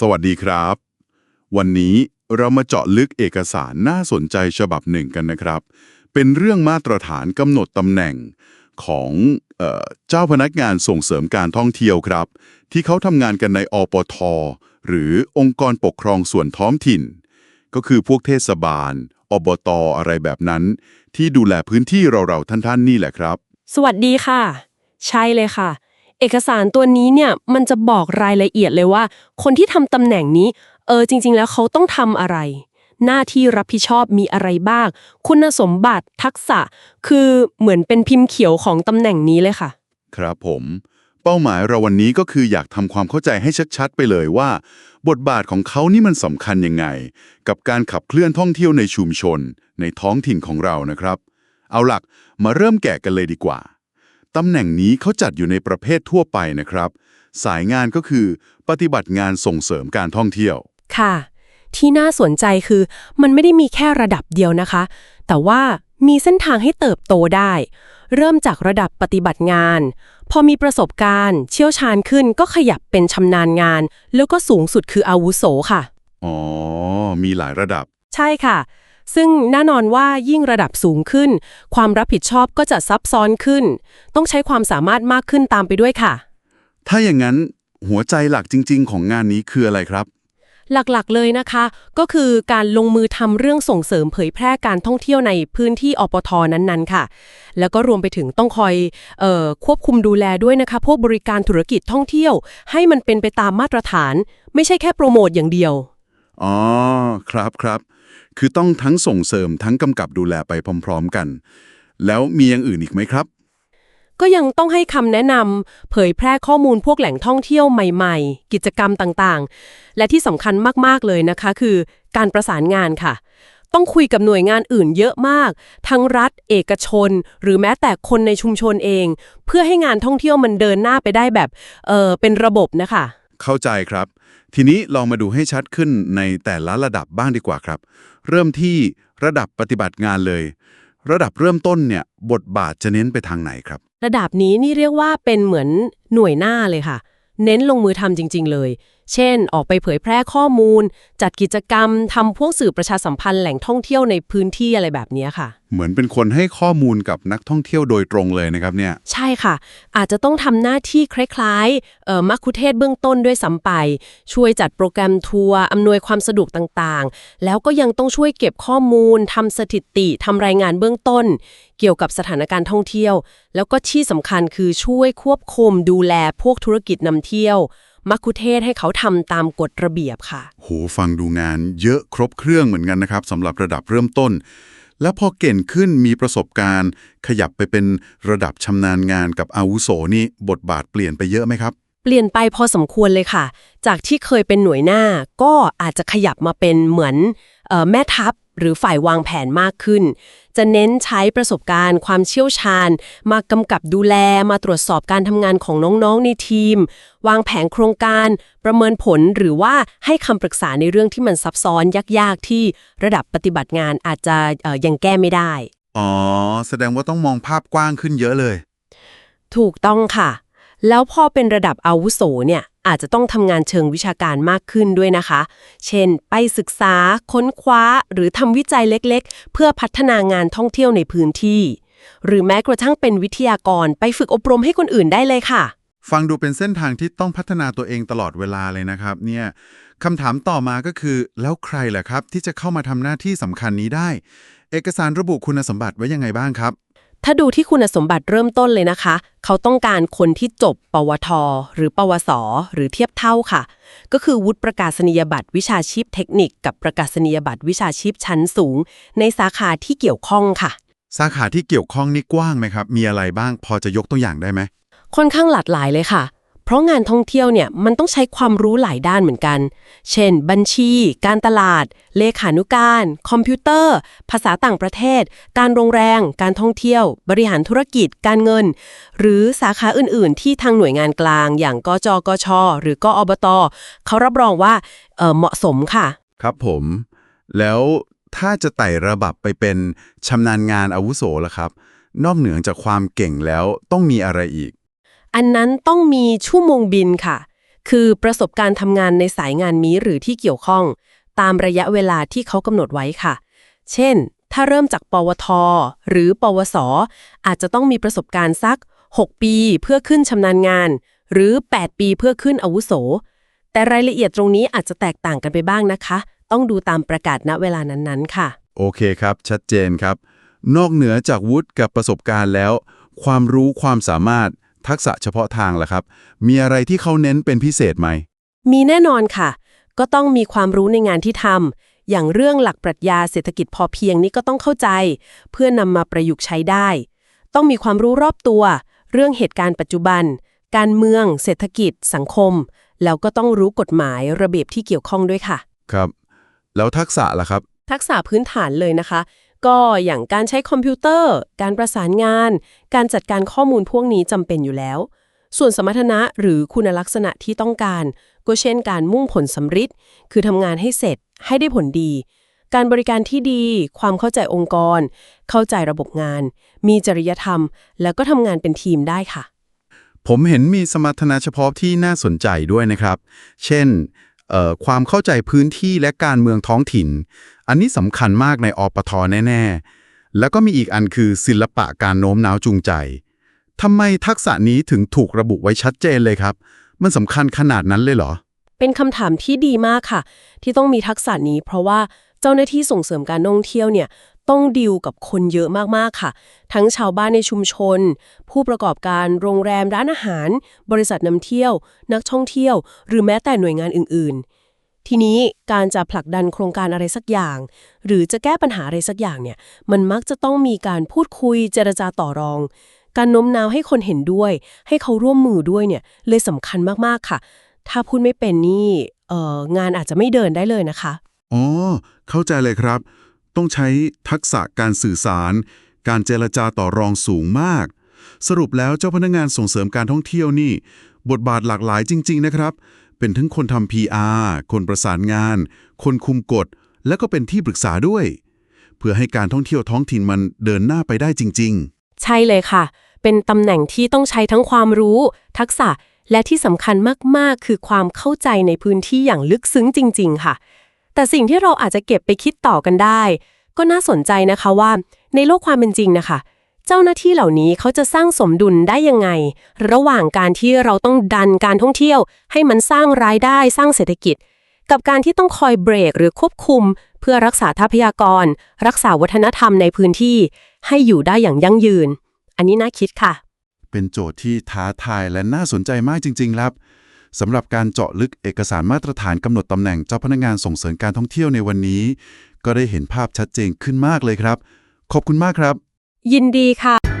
สวัสดีครับ วันนี้เรามาเจาะลึกเอกสารน่าสนใจฉบับหนึ่งกันนะครับ เป็นเรื่องมาตรฐานกำหนดตำแหน่งของเออเจ้าพนักงานส่งเสริมการท่องเที่ยวครับ ที่เขาทำงานกันในอปท หรือองค์กรปกครองส่วนท้องถิ่น ก็คือพวกเทศบาล อบตอะไรแบบนั้น ที่ดูแลพื้นที่เราๆท่านๆนี่แหละครับ สวัสดีค่ะ ใช่เลยค่ะ เอกสารตัวนี้เนี่ยมันจะบอกรายละเอียดเลยว่า คนที่ทำตำแหน่งนี้ เออจริง ๆ แล้วเขาต้องทำอะไร หน้าที่รับผิดชอบมีอะไรบ้าง คุณสมบัติทักษะ คือเหมือนเป็นพิมพ์เขียวของตำแหน่งนี้เลยค่ะ ครับผม เป้าหมายเราวันนี้ก็คืออยากทำความเข้าใจให้ชัดๆ ไปเลยว่า บทบาทของเขานี่มันสำคัญยังไง กับการขับเคลื่อนท่องเที่ยวในชุมชน ในท้องถิ่นของเรานะครับ เอาหลักมาเริ่มแกะกันเลยดีกว่า ตำแหน่งนี้เขาจัดอยู่ในประเภททั่วไปนะครับ สายงานก็คือ ปฏิบัติงานส่งเสริมการท่องเที่ยว ค่ะ ที่น่าสนใจคือมันไม่ได้มีแค่ระดับเดียวนะคะ แต่ว่ามีเส้นทางให้เติบโตได้ เริ่มจากระดับปฏิบัติงาน พอมีประสบการณ์ เชี่ยวชาญขึ้นก็ขยับเป็นชำนาญงาน แล้วก็สูงสุดคืออาวุโสค่ะ อ๋อ มีหลายระดับ ใช่ค่ะ ซึ่งแน่นอนว่ายิ่งระดับสูงขึ้น ความรับผิดชอบก็จะซับซ้อนขึ้น ต้องใช้ความสามารถมากขึ้นตามไปด้วยค่ะ ถ้าอย่างนั้นหัวใจหลักจริง ๆ ของงานนี้คืออะไรครับ หลักๆเลยนะคะ ก็คือการลงมือทำเรื่องส่งเสริมเผยแพร่การท่องเที่ยวในพื้นที่อปทนั้นๆ ค่ะ แล้วก็รวมไปถึงต้องคอยเออควบคุมดูแลด้วยนะคะ พวกบริการธุรกิจท่องเที่ยว ให้มันเป็นไปตามมาตรฐาน ไม่ใช่แค่โปรโมทอย่างเดียว อ๋อครับครับคือต้องทั้งส่งเสริมทั้งกำกับดูแลไปพร้อม ๆกัน แล้วมีอย่างอื่นอีกไหมครับ ก็ยังต้องให้คำแนะนำเผยแพร่ข้อมูลพวกแหล่งท่องเที่ยวใหม่ๆ กิจกรรมต่างๆ และที่สำคัญมากๆเลยนะคะ คือการประสานงานค่ะ ต้องคุยกับหน่วยงานอื่นเยอะมาก ทั้งรัฐ เอกชน หรือแม้แต่คนในชุมชนเอง เพื่อให้งานท่องเที่ยวมันเดินหน้าไปได้แบบเออเป็นระบบนะคะ เข้าใจครับ ทีนี้ลองมาดูให้ชัดขึ้นในแต่ละระดับบ้างดีกว่าครับ เริ่มที่ระดับปฏิบัติงานเลย ระดับเริ่มต้นเนี่ยบทบาทจะเน้นไปทางไหนครับ ระดับนี้นี่เรียกว่าเป็นเหมือนหน่วยหน้าเลยค่ะ เน้นลงมือทำจริง ๆ เลย เช่น ออกไปเผยแพร่ข้อมูล จัดกิจกรรมทำพวกสื่อประชาสัมพันธ์แหล่งท่องเที่ยวในพื้นที่อะไรแบบนี้ค่ะ เหมือนเป็นคนให้ข้อมูลกับนักท่องเที่ยวโดยตรงเลยนะครับเนี่ย ใช่ค่ะ อาจจะต้องทำหน้าที่คล้ายๆเอ่อมัคคุเทศก์เบื้องต้นด้วยซ้ำไป ช่วยจัดโปรแกรมทัวร์อำนวยความสะดวกต่างๆ แล้วก็ยังต้องช่วยเก็บข้อมูลทำสถิติทำรายงานเบื้องต้น เกี่ยวกับสถานการณ์ท่องเที่ยว แล้วก็ที่สำคัญคือช่วยควบคุมดูแลพวกธุรกิจนำเที่ยว มัคคุเทศก์ให้เขาทำตามกฎระเบียบค่ะ โหฟังดูงานเยอะครบเครื่องเหมือนกันนะครับสำหรับระดับเริ่มต้น แล้วพอเก่งขึ้นมีประสบการณ์ ขยับไปเป็นระดับชำนาญงานกับอาวุโสนี่บทบาทเปลี่ยนไปเยอะไหมครับ เปลี่ยนไปพอสมควรเลยค่ะ จากที่เคยเป็นหน่วยหน้าก็อาจจะขยับมาเป็นเหมือนเออแม่ทัพ หรือฝ่ายวางแผนมากขึ้น จะเน้นใช้ประสบการณ์ ความเชี่ยวชาญ มากำกับดูแลมาตรวจสอบการทำงานของน้องๆในทีม วางแผนโครงการ ประเมินผลหรือว่าให้คำปรึกษาในเรื่องที่มันซับซ้อนยากๆ ที่ระดับปฏิบัติงานอาจจะเอ่อยังแก้ไม่ได้ อ๋อ แสดงว่าต้องมองภาพกว้างขึ้นเยอะเลย ถูกต้องค่ะ แล้วพอเป็นระดับอาวุโสเนี่ยอาจจะต้องทำงานเชิงวิชาการมากขึ้นด้วยนะคะ เช่น ไปศึกษา ค้นคว้า หรือทำวิจัยเล็กๆ เพื่อพัฒนางานท่องเที่ยวในพื้นที่ หรือแม้กระทั่งเป็นวิทยากรไปฝึกอบรมให้คนอื่นได้เลยค่ะ ฟังดูเป็นเส้นทางที่ต้องพัฒนาตัวเองตลอดเวลาเลยนะครับ เนี่ยคำถามต่อมาก็คือ แล้วใครล่ะครับ ที่จะเข้ามาทำหน้าที่สำคัญนี้ได้ เอกสารระบุคุณสมบัติไว้ยังไงบ้างครับ ถ้าดูที่คุณสมบัติเริ่มต้นเลยนะคะ เขาต้องการคนที่จบ ปวท หรือ ปวส หรือเทียบเท่าค่ะ ก็คือวุฒิประกาศนียบัตรวิชาชีพเทคนิค กับประกาศนียบัตรวิชาชีพชั้นสูง ในสาขาที่เกี่ยวข้องค่ะ สาขาที่เกี่ยวข้องนี่กว้างไหมครับ มีอะไรบ้างพอจะยกตัวอย่างได้ไหมค่อนข้างหลากหลายเลยค่ะเพ ราะงานท่องเที่ยวเนี่ยมันต้องใช้ความรู้หลายด้านเหมือนกัน เช่น บัญชี การตลาด เลขานุการ คอมพิวเตอร์ ภาษาต่างประเทศ การโรงแรมการท่องเที่ยว บริหารธุรกิจ การเงิน หรือสาขาอื่น ๆ ที่ทางหน่วยงานกลาง อย่างกจกช หรือกอบต เขารับรองว่าเเหมาะสมค่ะ ครับผม แล้วถ้าจะไต่ระบับไปเป็นชำนาญงานอาวุโสล่ะครับ นอกเหนือจากความเก่งแล้วต้องมีอะไรอีก อันนั้นต้องมีชั่วโมงบินค่ะ คือประสบการณ์ทำงานในสายงานนี้หรือที่เกี่ยวข้อง ตามระยะเวลาที่เขากำหนดไว้ค่ะ เช่น ถ้าเริ่มจากปวท หรือ ปวส อาจจะต้องมีประสบการณ์สัก 6 ปีเพื่อขึ้นชำนาญงาน หรือ 8 ปีเพื่อขึ้นอาวุโส แต่รายละเอียดตรงนี้อาจจะแตกต่างกันไปบ้างนะคะ ต้องดูตามประกาศณเวลานั้นๆ ค่ะ โอเคครับ ชัดเจนครับ นอกเหนือจากวุฒิกับประสบการณ์แล้ว ความรู้ความสามารถ ทักษะเฉพาะทางล่ะครับ มีอะไรที่เขาเน้นเป็นพิเศษไหม มีแน่นอนค่ะ ก็ต้องมีความรู้ในงานที่ทำอย่างเรื่องหลักปรัชญาเศรษฐกิจพอเพียงนี้ก็ต้องเข้าใจ เพื่อนำมาประยุกต์ใช้ได้ ต้องมีความรู้รอบตัว เรื่องเหตุการณ์ปัจจุบัน การเมือง เศรษฐกิจ สังคม แล้วก็ต้องรู้กฎหมายระเบียบที่เกี่ยวข้องด้วยค่ะ ครับ แล้วทักษะล่ะครับ ทักษะพื้นฐานเลยนะคะ ก็อย่างการใช้คอมพิวเตอร์ การประสานงาน การจัดการข้อมูลพวกนี้จำเป็นอยู่แล้ว ส่วนสมรรถนะหรือคุณลักษณะที่ต้องการ ก็เช่นการมุ่งผลสำฤทธิ์คือทำงานให้เสร็จให้ได้ผลดี การบริการที่ดี ความเข้าใจองค์กร เข้าใจระบบงาน มีจริยธรรม แล้วก็ทำงานเป็นทีมได้ค่ะ ผมเห็นมีสมรรถนะเฉพาะที่น่าสนใจด้วยนะครับ เช่น ความเข้าใจพื้นที่และการเมืองท้องถิ่น อันนี้สำคัญมากในอปทแน่ ๆ แล้วก็มีอีกอันคือศิลปะการโน้มน้าวจูงใจทำไมทักษะนี้ถึงถูกระบุไว้ชัดเจนเลยครับ มันสำคัญขนาดนั้นเลยเหรอ เป็นคำถามที่ดีมากค่ะ ที่ต้องมีทักษะนี้เพราะว่าเจ้าหน้าที่ส่งเสริมการท่องเที่ยวเนี่ย ต้องดิวกับคนเยอะมากๆค่ะ ทั้งชาวบ้านในชุมชน ผู้ประกอบการโรงแรมร้านอาหาร บริษัทนำเที่ยว นักท่องเที่ยว หรือแม้แต่หน่วยงานอื่น ๆ ทีนี้การจะผลักดันโครงการอะไรสักอย่าง หรือจะแก้ปัญหาอะไรสักอย่างเนี่ยมันมักจะต้องมีการพูดคุยเจรจาต่อรอง การโน้มน้าวให้คนเห็นด้วย ให้เขาร่วมมือด้วยเนี่ยเลยสำคัญมากๆค่ะ ถ้าพูดไม่เป็นนี่เอองานอาจจะไม่เดินได้เลยนะคะอ๋อเข้าใจเลยครับ ต้องใช้ทักษะการสื่อสาร การเจรจาต่อรองสูงมาก สรุปแล้วเจ้าพนักงานส่งเสริมการท่องเที่ยวนี่ บทบาทหลากหลายจริง ๆ นะครับ เป็นทั้งคนทำ PR คนประสานงาน คนคุมกฎ และก็เป็นที่ปรึกษาด้วย เพื่อให้การท่องเที่ยวท้องถิ่นมันเดินหน้าไปได้จริง ๆ ใช่เลยค่ะ เป็นตำแหน่งที่ต้องใช้ทั้งความรู้ ทักษะและที่สำคัญมาก ๆ คือความเข้าใจในพื้นที่อย่างลึกซึ้งจริง ๆ ค่ะ แต่สิ่งที่เราอาจจะเก็บไปคิดต่อกันได้ ก็น่าสนใจนะคะว่า ในโลกความเป็นจริงนะคะ เจ้าหน้าที่เหล่านี้เขาจะสร้างสมดุลได้ยังไง ระหว่างการที่เราต้องดันการท่องเที่ยว ให้มันสร้างรายได้สร้างเศรษฐกิจ กับการที่ต้องคอยเบรกหรือควบคุม เพื่อรักษาทรัพยากร รักษาวัฒนธรรมในพื้นที่ ให้อยู่ได้อย่างยั่งยืน อันนี้น่าคิดค่ะ เป็นโจทย์ที่ท้าทายและน่าสนใจมากจริง ๆ ครับ สำหรับการเจาะลึกเอกสารมาตรฐานกำหนดตำแหน่งเจ้าพนักงานส่งเสริมการท่องเที่ยวในวันนี้ ก็ได้เห็นภาพชัดเจนขึ้นมากเลยครับ ขอบคุณมากครับ ยินดีค่ะ